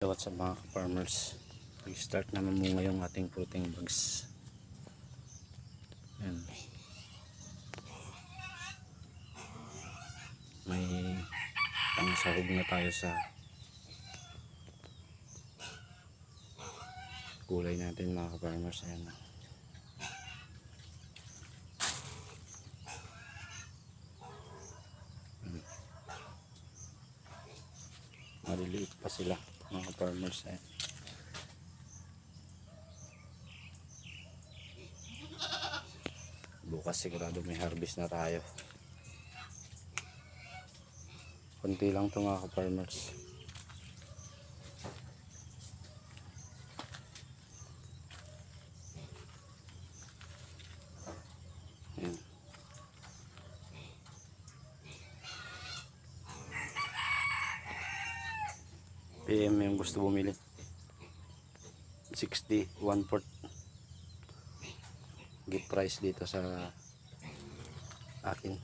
What's up mga farmers Nag-start naman mo ngayong ating fruiting bags Ayan. May pangsahog na tayo sa kulay natin mga farmers Ayan. Hmm. Maliliit pa sila mga farmers Ayan. bukas sigurado may harvest na tayo konti lang to mga farmers PM yung gusto bumili. 60 1 port. Gift price dito sa akin